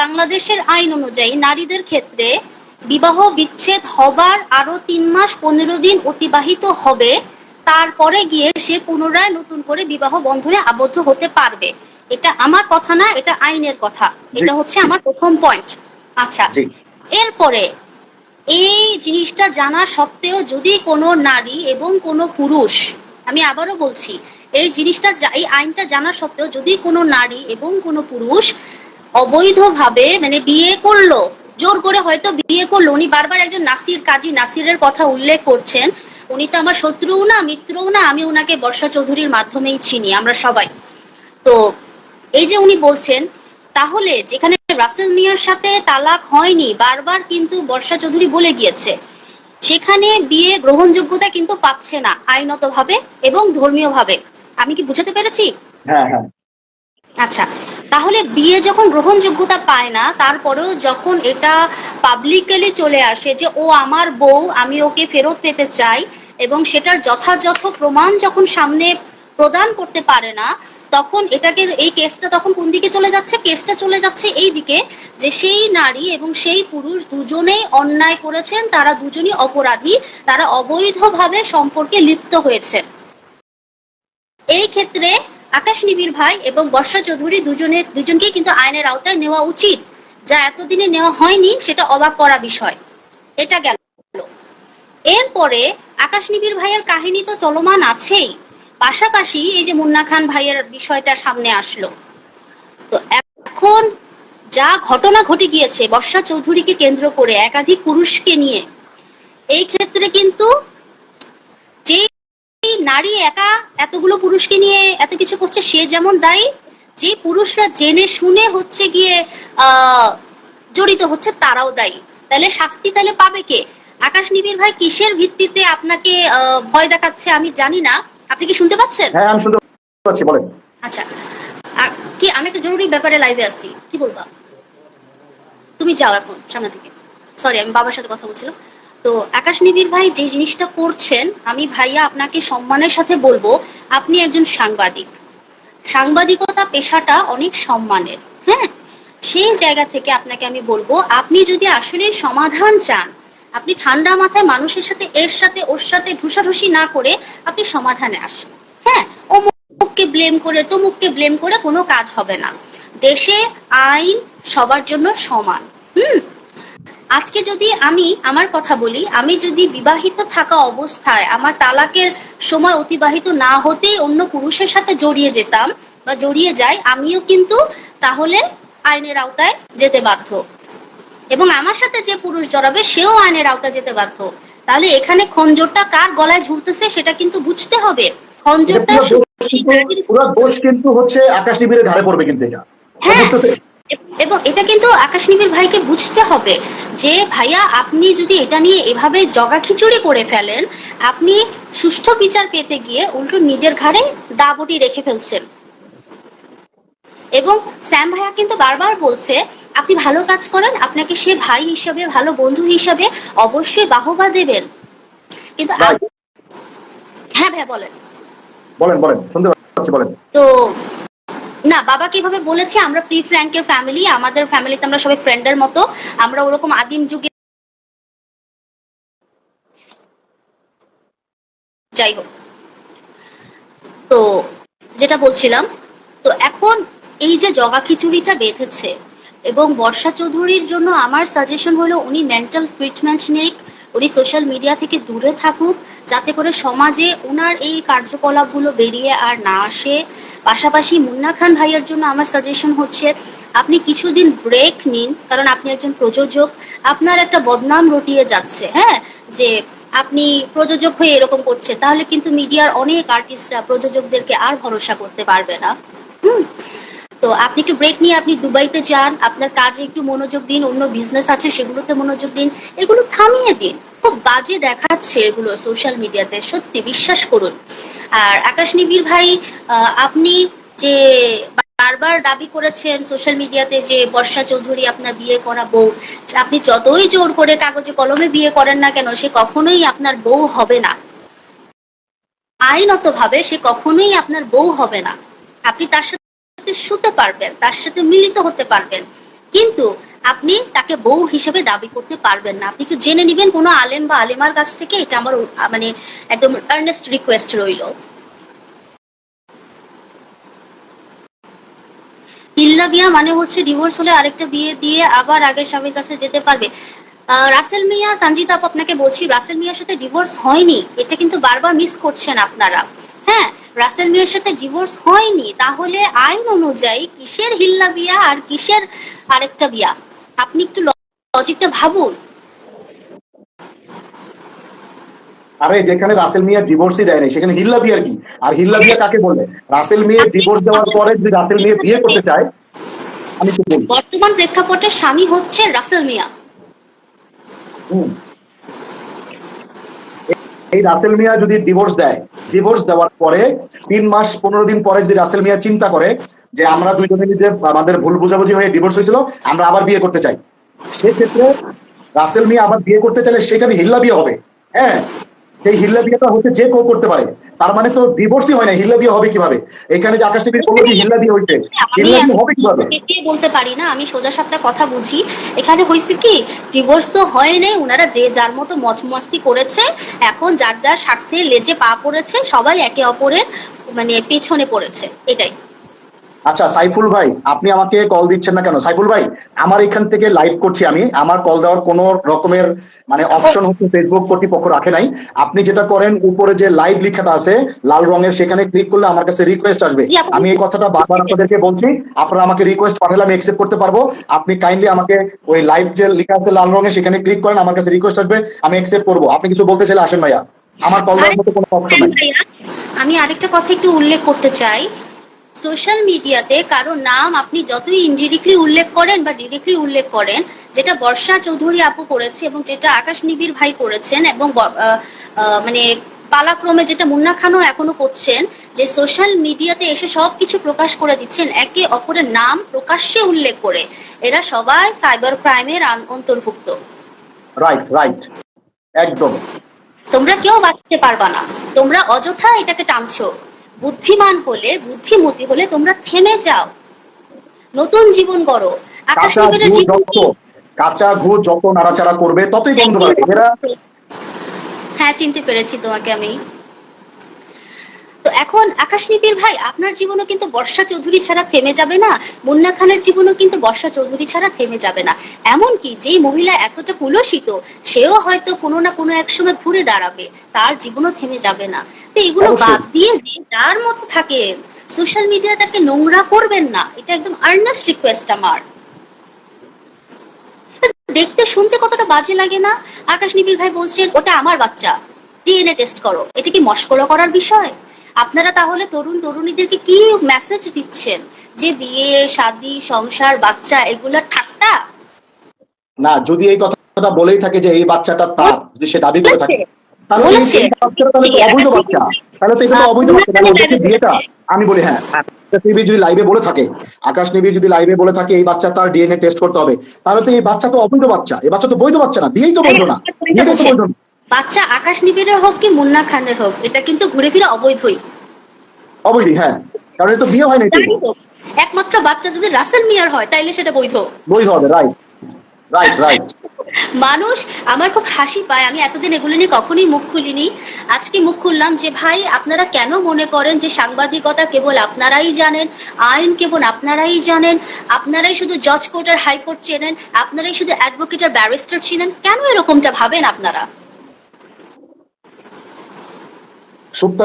বাংলাদেশের আইন অনুযায়ী নারীদের ক্ষেত্রে বিবাহ বিচ্ছেদ হবার আরও তিন মাস পনেরো দিন অতিবাহিত হবে। তারপরে গিয়ে সে পুনরায় নতুন করে বিবাহ বন্ধনে আবদ্ধ হতে পারবে। এটা আমার কথা না এটা আইনের কথা। এটা হচ্ছে আমার প্রথম পয়েন্ট আচ্ছা এরপরে এই জিনিসটা জানা সত্ত্বেও যদি কোনো নারী এবং কোনো পুরুষ আমি আবারও বলছি এই জিনিসটা এই আইনটা জানা সত্ত্বেও যদি কোনো নারী এবং কোনো পুরুষ অবৈধভাবে মানে বিয়ে করল। জোর করে হয়তো বিয়ে করল। উনি বারবার একজন নাসির কাজী নাসিরের কথা উল্লেখ করছেন। উনি তো আমার শত্রুও না মিত্রও না আমি ওনাকে বর্ষা চৌধুরীর মাধ্যমেই চিনি আমরা সবাই। তো এই যে উনি বলছেন তাহলে যেখানে রাসেল মিয়ার সাথে তালাক হয়নি বারবার কিন্তু বর্ষা চৌধুরী বলে গিয়েছে সেখানে বিয়ে গ্রহণযোগ্যতা কিন্তু পাচ্ছে না আইনতভাবে এবং ধর্মীয়ভাবে। আমি কি বুঝাতে পেরেছি? হ্যাঁ হ্যাঁ। আচ্ছা তাহলে বিয়ে যখন গ্রহণযোগ্যতা পায় না, তারপরেও যখন এটা পাবলিকালি চলে আসে যে, ও আমার বউ, আমি ওকে ফেরত পেতে চাই। এবং সেটার যথাযথ প্রমাণ যখন সামনে প্রদান করতে পারে না, তখন এটাকে, এই কেসটা তখন কোন দিকে চলে যাচ্ছে? কেসটা চলে যাচ্ছে এই দিকে যে, সেই নারী এবং সেই পুরুষ দুজনেই অন্যায় করেছেন, তারা দুজনই অপরাধী, তারা অবৈধভাবে সম্পর্কে লিপ্ত হয়েছে এই ক্ষেত্রে আকাশ নিবির ভাই এবং বর্ষা চৌধুরী দুজনের দুজনকে কিন্তু আইনের আওতায় নেওয়া উচিত। যা এতদিনে নেওয়া হয়নি, সেটা অবাক করা বিষয়। এটা গেল। এরপরে আকাশ নিবির ভাইয়ের কাহিনী তো চলমান আছেই। পাশাপাশি এই যে মুন্না খান ভাইয়ের বিষয়টা সামনে আসলো। তো এখন যা ঘটনা ঘটে গিয়েছে, বর্ষা চৌধুরীকে কেন্দ্র করে একাধিক পুরুষকে নিয়ে, এই ক্ষেত্রে কিন্তু নারী একা এতগুলো পুরুষকে নিয়ে এত কিছু করছে সে যেমন দায়ী যে পুরুষরা জেনে শুনে হচ্ছে গিয়ে জড়িত হচ্ছে তারাও দায়ী। তাহলে শাস্তি তাহলে পাবে কে? আকাশ নিবিড় ভাই কিসের ভিত্তিতে আপনাকে ভয় দেখাচ্ছে আমি জানি না। আপনি কি শুনতে পাচ্ছেন? হ্যাঁ আমি শুনতে পাচ্ছি বলেন। আচ্ছা। কি আমি একটা জরুরি ব্যাপারে লাইভে আছি। কি বলবা? তুমি যাও এখন সামনে থেকে। সরি আমি বাবার সাথে কথা বলছিলাম। তো আকাশ নিবির ভাই, যে জিনিসটা করছেন, আমি ভাইয়া আপনাকে সম্মানের সাথে বলব, আপনি একজন সাংবাদিক। সাংবাদিকতা পেশাটা অনেক সম্মানের হ্যাঁ? সেই জায়গা থেকে আপনাকে আমি বলব, আপনি যদি আসলে সমাধান চান, আপনি ঠান্ডা মাথায় মানুষের সাথে, এর সাথে, ওর সাথে ঢুসাঢুসি না করে আপনি সমাধানে আসেন হ্যাঁ? অমুককে ব্লেম করে, তমুককে ব্লেম করে কোনো কাজ হবে না। দেশে আইন সবার জন্য সমান, হুম? আজকে যদি আমি আমার কথা বলি আমি যদি বিবাহিত থাকা অবস্থায় আমার তালাকের সময় অতিবাহিত না হতেই অন্য পুরুষের সাথে জড়িয়ে যেতাম বা জড়িয়ে যাই আমিও কিন্তু তাহলে আইনের আওতায় যেতে বাধ্য। এবং আমার সাথে যে পুরুষ জড়াবে সেও আইনের আওতায় যেতে বাধ্য। তাহলে এখানে খঞ্জরটা কার গলায় ঝুলতেছে সেটা কিন্তু বুঝতে হবে। খঞ্জরটা পুরো দোষ কিন্তু- হচ্ছে আকাশ নিবিড়ের ঘাড়ে পড়বে কিন্তু এটা। হ্যাঁ। এবং এটা কিন্তু আকাশ নিবিড় ভাইকে বুঝতে হবে যে ভাইয়া আপনি যদি এটা নিয়ে এভাবে জগা খিচুড়ি করে ফেলেন আপনি সুষ্ঠু বিচার পেতে গিয়ে উল্টো নিজের ঘাড়ে দাবটি রেখে ফেলছেন। এবং স্যাম ভাইয়া কিন্তু বারবার বলছে আপনি ভালো কাজ করেন আপনাকে সে ভাই হিসাবে ভালো বন্ধু হিসাবে অবশ্যই বাহবা দেবেন। কিন্তু হ্যাঁ ভাইয়া বলেন। বলেন বলেন শুনতে পাচ্ছি বলেন। তো না, বাবা কীভাবে বলেছে? আমরা ফ্রি ফ্র্যাঙ্কের ফ্যামিলি আমাদের ফ্যামিলিতে আমরা সবাই ফ্রেন্ডের মতো। আমরা ওরকম আদিম যুগে যাই হোক। তো, যেটা বলছিলাম, তো এখন এই যে জগা খিচুড়িটা বেঁধেছে এবং বর্ষা চৌধুরীর জন্য আমার সাজেশন হলো উনি মেন্টাল ট্রিটমেন্ট নিক, উনি সোশ্যাল মিডিয়া থেকে দূরে থাকুক, যাতে করে সমাজে ওনার এই কার্যকলাপগুলো বেরিয়ে আর না আসে। পাশাপাশি মুন্না খান ভাইয়ের জন্য আমার সাজেশন হচ্ছে, আপনি কিছুদিন ব্রেক নিন, কারণ আপনি একজন প্রযোজক, আপনার একটা বদনাম রটিয়ে যাচ্ছে হ্যাঁ? যে আপনি প্রযোজক হয়ে এরকম করছে, তাহলে কিন্তু মিডিয়ার অনেক আর্টিস্টরা প্রযোজকদেরকে আর ভরসা করতে পারবে না। হুম? তো আপনি একটু ব্রেক নিয়ে আপনি দুবাইতে যান, আপনার কাজে একটু মনোযোগ দিন, অন্য বিজনেস আছে সেগুলোতে মনোযোগ দিন, এগুলো থামিয়ে দিন। খুব বাজে দেখাচ্ছে এগুলো সোশ্যাল মিডিয়াতে সত্যি বিশ্বাস করুন। আর আকাশ নিবির ভাই আপনি যে বারবার দাবি করেছেন সোশ্যাল মিডিয়াতে যে বর্ষা চৌধুরী আপনার বিয়ে করা বউ, আপনি যতই জোর করে কাগজে কলমে বিয়ে করেন না কেন, সে কখনোই আপনার বউ হবে না। আইনত ভাবে সে কখনোই আপনার বউ হবে না। আপনি তার সাথে শুতে পারবেন, তার সাথে মিলিত হতে পারবেন। কিন্তু আপনি তাকে বউ হিসেবে দাবি করতে পারবেন না। আপনি একটু জেনে নেবেন কোনো আলেম বা আলেমার কাছ থেকে এটা আমার মানে একদম আর্নেস্ট রিকোয়েস্ট রইল। হিল্লা বিয়া মানে হচ্ছে ডিভোর্স হলে আরেকটা বিয়ে দিয়ে আবার আগের স্বামীর কাছে যেতে পারবে। রাসেল মিয়া সঞ্জিতা আপু আপনাকে বলছি, রাসেল মিয়ার সাথে ডিভোর্স হয়নি। এটা কিন্তু বারবার মিস করছেন আপনারা। রাসেল মিয়ার সাথে ডিভোর্স হয়নি তাহলে আইন অনুযায়ী কিসের হিল্লা বিয়া আর কিসের আরেকটা বিয়া? আপনি একটু লজিকটা ভাবুন। আরে যেখানে রাসেল মিয়া ডিভোর্সই দেয় নাই সেখানে হিল্লা বিয়ার কি? আর হিল্লা বিয়া কাকে বলে? রাসেল মিয়া ডিভোর্স দেওয়ার পরে যদি রাসেল মিয়া বিয়ে করতে চায় আমি তো বলি। বর্তমান প্রেক্ষাপটে স্বামী হচ্ছে রাসেল মিয়া। হুম। এই রাসেল মিয়া যদি ডিভোর্স দেয় ডিভোর্স দেওয়ার পরে তিন মাস পনেরো দিন পরে যদি রাসেল মিয়া চিন্তা করে যে আমরা দুইজনে মিলে আমাদের ভুল বোঝাবুঝি হয়ে ডিভোর্স হয়েছিল, আমরা আবার বিয়ে করতে চাই। সেক্ষেত্রে রাসেল মিয়া আবার বিয়ে করতে চাইলে সেখানে হিল্লা বিয়ে হবে। হ্যাঁ সেই হিল্লা বিয়েটা হচ্ছে যে কেউ করতে পারে। তার মানে তো ডিভোর্সই হয় না হিল্লা বিয়ে হবে কীভাবে? এখানে যে আকাশ টিভির বলল যে হিল্লা বিয়ে হইছে হিল্লা বিয়ে হবে কীভাবে? বলতে পারি না, আমি সোজা সাপটা কথা বুঝি। এখানে হইছে কি ডিভোর্স তো হয় নাই ওনারা যে যার মতো মচমস্তি করেছে, এখন যার যার স্বার্থে লেজে পা পড়েছে, সবাই একে অপরের মানে পেছনে পড়েছে, এটাই। আচ্ছা সাইফুল ভাই আপনি আমাকে কল দিচ্ছেন না কেন? সাইফুল ভাই আমার এখান থেকে লাইভ করছি আমি। আমার কল দেওয়ার কোনো রকমের মানে অপশন হচ্ছে ফেসবুক কর্তৃপক্ষ রাখে নাই। আপনি যেটা করেন উপরে যে লাইভ লেখাটা আছে লাল রঙের সেখানে ক্লিক করলে আমার কাছে রিকোয়েস্ট আসবে। আমি এই কথাটা বারবার আপনাদেরকে বলছি আপনারা আমাকে রিকোয়েস্ট পাঠালে আমি অ্যাকসেপ্ট করতে পারব। আপনি কাইন্ডলি আমাকে ওই লাইভ যে লেখা আছে লাল রঙে সেখানে ক্লিক করেন আমার কাছে রিকোয়েস্ট আসবে আমি অ্যাকসেপ্ট করব। আপনি কিছু বলতে চাইলে আসেন ভাইয়া। আমার কল দেওয়ার মতো কোনো অপশন নাই। আমি আরেকটা কথা একটু উল্লেখ করতে চাই। সোশ্যাল মিডিয়াতে কারও নাম আপনি যতই ইনডিরেক্টলি উল্লেখ করেন বা ডিরেক্টলি উল্লেখ করেন যেটা বর্ষা চৌধুরী আপু করেছে এবং যেটা আকাশ নিবিড় ভাই করেছেন এবং মানে পালাক্রমে যেটা মুন্না খানও এখনও করছেন যে সোশ্যাল মিডিয়াতে এসে সবকিছু প্রকাশ করে দিচ্ছেন একে অপরের নাম প্রকাশ্যে উল্লেখ করে। এরা সবাই সাইবার ক্রাইমের অন্তর্ভুক্ত। রাইট রাইট একদম। তোমরা কেউ বাঁচতে পারবা না। তোমরা অযথা এটাকে টানছো। বুদ্ধিমান হলে বুদ্ধিমতী হলে তোমরা থেমে যাও। নতুন জীবন আকাশ কাঁচা ঘু যত নাড়াচাড়া করবে ততই গন্ধ বাড়বে। এরা হ্যাঁ চিনতে পেরেছি তোমাকে আমি। তো এখন আকাশ নিবিড় ভাই আপনার জীবনও কিন্তু বর্ষা চৌধুরী ছাড়া থেমে যাবে না। মুন্না খানের জীবনও কিন্তু বর্ষা চৌধুরী ছাড়া থেমে যাবে না। এমনকি যেই মহিলা এতটা কুলসিত সেও হয়তো কোনো না কোনো এক সময় ঘুরে দাঁড়াবে। তার জীবনও থেমে যাবে না। তো এগুলো। বাদ দিয়ে যার মতো থাকে সোশ্যাল মিডিয়া তাকে নোংরা করবেন না। এটা একদম আর্নেস্ট রিকোয়েস্ট আমার। দেখতে শুনতে কতটা বাজে লাগে না? আকাশ নিবিড় ভাই বলছেন ওটা আমার বাচ্চা। ডিএনএ টেস্ট করো। এটা কি মস্করা করার বিষয়? আপনারা তাহলে তরুণ তরুণীদেরকে কি মেসেজ দিচ্ছেন? যে বিয়ে শাদী সংসার বাচ্চা এগুলো ঠাট্টা? না যদি এই কথাটা বলেই থাকে যে এই বাচ্চাটা তার যদি সে দাবি করে থাকে তাহলে অবৈধ বাচ্চা। তাহলে তো এটা তো অবৈধ বিয়েটা আমি বলি হ্যাঁ। আকাশ নিবিড় যদি লাইভে বলে থাকে আকাশ নিবিড় যদি লাইভে বলে থাকে এই বাচ্চা তার ডিএনএ টেস্ট করতে হবে। তাহলে তো এই বাচ্চা তো অবৈধ বাচ্চা। এই বাচ্চা তো বৈধ বাচ্চা না বিয়েই তো বৈধ না। বিয়েটাই তো বৈধ না। বাচ্চা। আকাশ নিবিড়ের হোক কি মুন্না খানের হোক এটা কিন্তু ঘুরে ফিরে অবৈধই। অবৈধই হ্যাঁ। কারণ এটা তো বিয়ে হয় না। একমাত্র বাচ্চা যদি রাসেল মিয়ার হয় তাইলে সেটা বৈধ। বৈধ হবে রাইট রাইট রাইট মানুষ আমার খুব হাসি পায়। আমি এতদিন এগুলো নিয়ে কখনোই মুখ খুলিনি। আজকে মুখ খুললাম যে, ভাই, আপনারা কেন মনে করেন যে সাংবাদিকতা কেবল আপনারাই জানেন? আইন কেবল আপনারাই জানেন? আপনারাই শুধু জজ কোর্ট আর হাইকোর্ট চেনেন? আপনারাই শুধু অ্যাডভোকেট আর ব্যারিস্টার চিনেন কেন এরকমটা ভাবেন আপনারা? সুপ্তা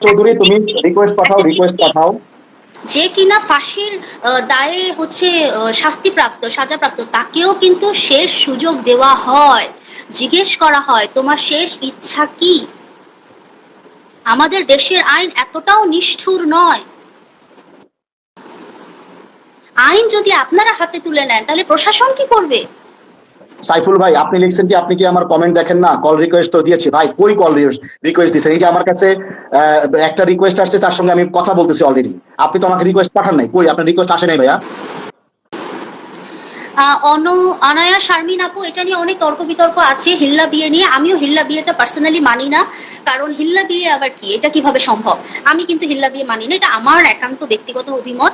চৌধুরী, তুমি রিকোয়েস্ট পাঠাও রিকোয়েস্ট পাঠাও। যে কিনা ফাঁসির দায়ে হচ্ছে শাস্তিপ্রাপ্ত, সাজাপ্রাপ্ত, তাকেও কিন্তু শেষ সুযোগ দেওয়া হয়। জিজ্ঞেস করা হয়, তোমার শেষ ইচ্ছা কি? আমাদের দেশের আইন এতটাও নিষ্ঠুর নয়। আইন যদি আপনারা হাতে তুলে নেন, তাহলে প্রশাসন কি করবে? সাইফুল ভাই, আপনি লিখছেন কি? আপনি কি আমার কমেন্ট দেখেন না? কল রিকোয়েস্ট তো দিয়েছি। ভাই, কই কল রিকোয়েস্ট দিয়েছেন এই যে আমার কাছে একটা রিকোয়েস্ট আসছে, তার সঙ্গে আমি কথা বলতেছি অলরেডি আপনি তো আমাকে রিকোয়েস্ট পাঠান নাই। কই, আপনার রিকোয়েস্ট আসে নাই ভাইয়া? শারমিন আপু, এটা নিয়ে অনেক তর্ক বিতর্ক আছে হিল্লা বিয়ে নিয়ে। আমিও হিল্লা বিয়েটা পার্সোনালি মানি না। কারণ হিল্লা বিয়ে আবার কি? এটা কীভাবে সম্ভব? আমি কিন্তু হিল্লা বিয়ে মানি না। এটা আমার একান্ত ব্যক্তিগত অভিমত।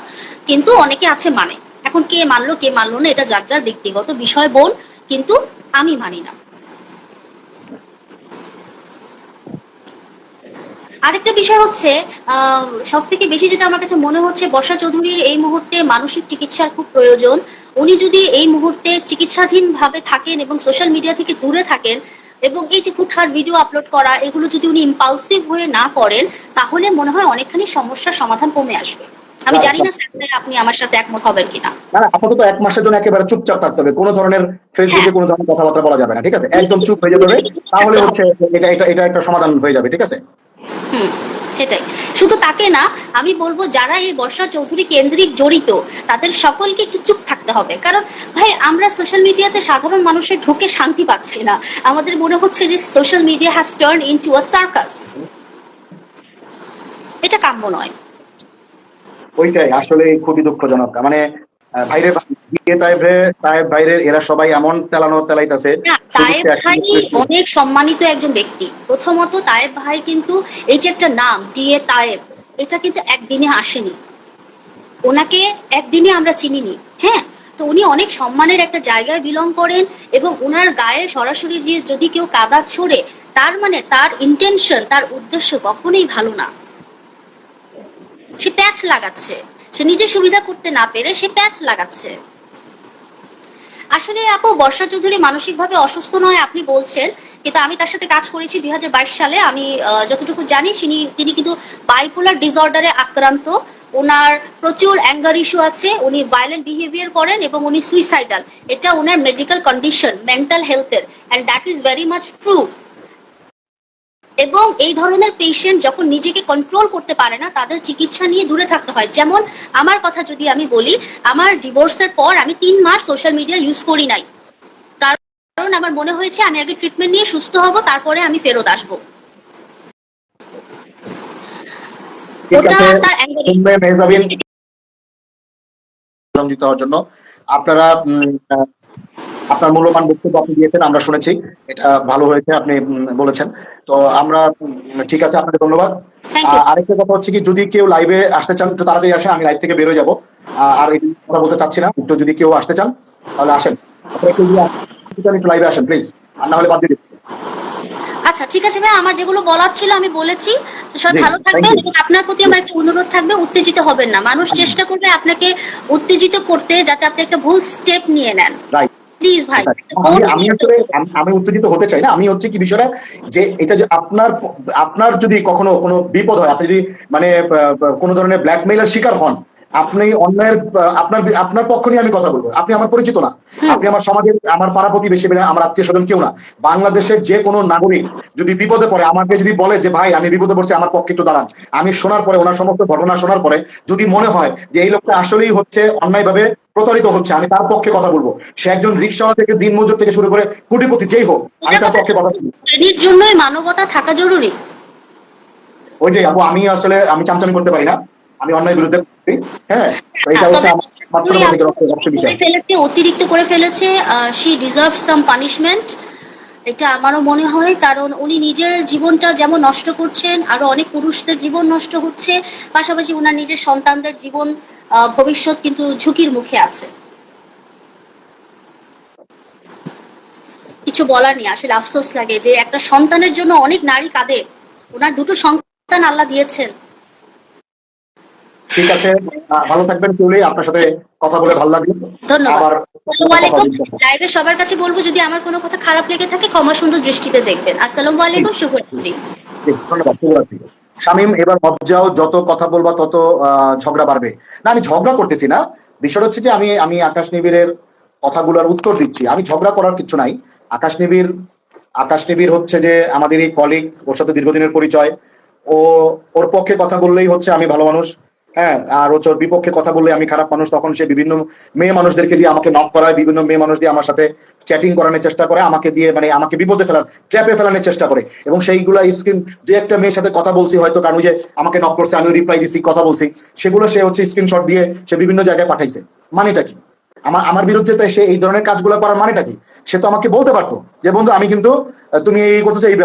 কিন্তু অনেকে আছে মানে। এখন কে মানলো কে মানলো না, এটা যার যার ব্যক্তিগত বিষয়, বোন। কিন্তু আমি মানি না। আরেকটা বিষয় হচ্ছে সব থেকে বেশি যেটা আমার কাছে মনে হচ্ছে, বর্ষা চৌধুরীর এই মুহূর্তে মানসিক চিকিৎসার খুব প্রয়োজন। উনি যদি এই মুহূর্তে চিকিৎসাধীন ভাবে থাকেন এবং সোশ্যাল মিডিয়া থেকে দূরে থাকেন এবং এই যে হুটহাট ভিডিও আপলোড করা, এগুলো যদি উনি ইম্পালসিভ হয়ে না করেন, তাহলে মনে হয় অনেকখানি সমস্যার সমাধান কমে আসবে। আমি জানি না স্যার আপনি আমার সাথে একমত হবেন কিনা। না না, আপাতত এক মাসের জন্য একেবারে চুপচাপ থাকতে হবে। কোনো ধরনের ফেসবুকে কোনো ধরনের কথাবার্তা বলা যাবে না ঠিক আছে? একদম চুপ হয়ে যেতে হবে তাহলে হচ্ছে এটা এটা এটা একটা সমাধান হয়ে যাবে ঠিক আছে? হুম সেটাই। শুধু তাকে না আমি বলব যারা এই বর্ষা চৌধুরী কেন্দ্রিক জড়িত তাদের সকলকে একটু চুপ থাকতে হবে। কারণ ভাই আমরা সোশ্যাল মিডিয়াতে সাধারণ মানুষের ঢুকে শান্তি পাচ্ছি না। আমাদের মনে হচ্ছে যে social media has turn into a circus এটা কাম্য নয়। ওইটাই আসলে খুবই দুঃখজনক। মানে ভাইরে তাইবে ভাইরের এরা সবাই এমন তেলানো তেলাইতাছে। ভাই অনেক সম্মানিত একজন ব্যক্তি। প্রথমত ভাই কিন্তু এই যে একটা নাম তায়েব এটা কিন্তু একদিনে আসেনি। ওনাকে একদিনে আমরা চিনিনি হ্যাঁ? তো উনি অনেক সম্মানের একটা জায়গায় বিলং করেন এবং ওনার গায়ে সরাসরি যে যদি কেউ কাদা ছোড়ে তার মানে তার ইন্টেনশন তার উদ্দেশ্য কখনোই ভালো না। সে প্যাচ লাগাচ্ছে। সে নিজে সুবিধা করতে না পেরে সে প্যাচ লাগাচ্ছে। আসলে আপু, বর্ষা চৌধুরী মানসিকভাবে অসুস্থ নয়, আপনি বলছেন। কিন্তু আমি তার সাথে কাজ করেছি দুই সালে। আমি যতটুকু জানি তিনি তিনি কিন্তু বাইপোলার ডিসঅর্ডারে আক্রান্ত। ওনার প্রচুর অ্যাঙ্গার ইস্যু আছে, উনি ভায়োলেন্ট বিহেভিয়ার করেন এবং উনি সুইসাইডাল এটা ওনার মেডিকেল কন্ডিশন মেন্টাল হেলথের and that is very much true এবং এই ধরনের পেশেন্ট যখন নিজেকে কন্ট্রোল করতে পারে না তাদের চিকিৎসা নিয়ে দূরে থাকতে হয়। যেমন আমার কথা যদি আমি বলি আমার ডিভোর্সের পর আমি তিন মাস সোশ্যাল মিডিয়া ইউজ করি নাই। কারণ আমার মনে হয়েছে আমি আগে ট্রিটমেন্ট নিয়ে সুস্থ হব তারপরে আমি ফেরত আসব। ওটা তার জন্য। আপনারা আপনার মূল্যবান বক্তব্য আপনি দিয়েছেন আমরা শুনেছি। এটা ভালো হয়েছে আপনি বলেছেন। তো আমরা ঠিক আছে আপনাকে ধন্যবাদ। আরেকটা কথা হচ্ছে কি যদি কেউ লাইভে আসতে চান একটু তাড়াতাড়ি আসেন আমি লাইভ থেকে বেরোয় যাব। আর এই কথা বলতে চাচ্ছি না। একটু যদি কেউ আসতে চান তাহলে আসেন। একটু লাইভে আসেন প্লিজ আর না হলে বাদ দিয়ে আচ্ছা ঠিক আছে ভাই আমার যেগুলো বলার ছিল আমি বলেছি। তো সবাই ভালো থাকবেন এবং আপনার প্রতি আমার একটা অনুরোধ থাকবে উত্তেজিত হবেন না। মানুষ চেষ্টা করবে আপনাকে উত্তেজিত করতে যাতে আপনি একটা ভুল স্টেপ নিয়ে নেন। Right. প্লিজ ভাই আমি আমি আসলে আমি- উত্তেজিত হতে চাই না। আমি হচ্ছে কি বিষয়টা যে এটা আপনার আপনার যদি কখনো কোনো বিপদ হয় আপনি যদি মানে কোনো ধরনের ব্ল্যাকমেইলের শিকার হন আপনি অন্যায়ের আহ, আপনার আপনার পক্ষ নিয়ে আমি কথা বলব। আপনি আমার পরিচিত না। আপনি আমার সমাজের আমার পাড়া প্রতিবেশী আমার আত্মীয় স্বজন কেউ না। বাংলাদেশের যে কোনো নাগরিক যদি বিপদে পড়ে আমাকে যদি বলে যে ভাই আমি বিপদে পড়ছি আমার পক্ষে একটু দাঁড়ান। আমি শোনার পরে ওনার সমস্ত ঘটনা শোনার পরে যদি মনে হয় যে এই লোকটা আসলেই হচ্ছে অন্যায়ভাবে প্রতারিত হচ্ছে আমি তার পক্ষে কথা বলব। সে একজন রিক্সাওয়ালা থেকে দিন মজুর থেকে শুরু করে কোটিপতি যেই হোক আমি তার পক্ষে কথা বলব। জন্যই মানবতা থাকা জরুরি। ওইটাই আপু আমি আসলে আমি চামচামি করতে পারি না। আমি অন্যায় বিরুদ্ধে হ্যাঁ এটা হচ্ছে করে ফেলেছে অতিরিক্ত করে ফেলেছে শি ডিজার্ভ সাম পানিশমেন্ট এটা আমারও মনে হয় কারণ উনি নিজের জীবনটা যেমন নষ্ট করছেন আরও অনেক পুরুষদের জীবন নষ্ট হচ্ছে পাশাপাশি ওনার নিজের সন্তানদের জীবন ভবিষ্যৎ কিন্তু ঝুঁকির মুখে আছে। কিছু বলার নেই আসলে আফসোস লাগে যে একটা সন্তানের জন্য অনেক নারী কাঁদে। ওনার দুটো সন্তান আল্লাহ দিয়েছেন। ঠিক আছে। ভালো থাকবেন কেউলি আপনার সাথে কথা বলে ভালো লাগল। ধন্যবাদ। লাইভে সবার কাছে বলব যদি আমার কোনো কথা খারাপ লেগে থাকে ক্ষমা সুন্দর দৃষ্টিতে দেখবেন। আসসালামু আলাইকুম শুভরাত্রি। জি, ধন্যবাদ শুভরাত্রি। শামীম এবার মত যাও যত কথা বলবা তত ঝগড়া বাড়বে। না আমি ঝগড়া করতেছি না। বিষয়টা হচ্ছে যে আমি আমি আকাশ নিবিড়ের কথাগুলোর উত্তর দিচ্ছি। আমি ঝগড়া করার কিছু নাই। আকাশ নিবিড় আকাশ নিবিড় হচ্ছে যে আমাদের এই কলিগ ওর সাথে দীর্ঘদিনের পরিচয়। ও ওর পক্ষে কথা বললেই হচ্ছে আমি ভালো মানুষ। হ্যাঁ আর হচ্ছে ওর বিপক্ষে কথা বললে আমি খারাপ মানুষ, তখন সে বিভিন্ন মেয়ে মানুষদেরকে দিয়ে আমাকে নক করায়, বিভিন্ন মেয়ে মানুষ দিয়ে আমার সাথে চ্যাটিং করানোর চেষ্টা করে, আমাকে দিয়ে মানে আমাকে বিপদে ফেলার ট্র্যাপে ফেলানোর চেষ্টা করে। এবং সেইগুলা স্ক্রিন দু একটা মেয়ের সাথে কথা বলছি হয়তো, কারণ যে আমাকে নক করছে আমি রিপ্লাই দিছি, কথা বলছি, সেগুলো সে হচ্ছে স্ক্রিনশট দিয়ে সে বিভিন্ন জায়গায় পাঠাইছে। মানেটা কি? আমার আমার বিরুদ্ধে সে এই ধরনের কাজগুলো করার মানেটা কি? সে তো আমাকে বলতে পারতো যে, বন্ধু, আমি কিন্তু, তুমি এই করতেছো, এই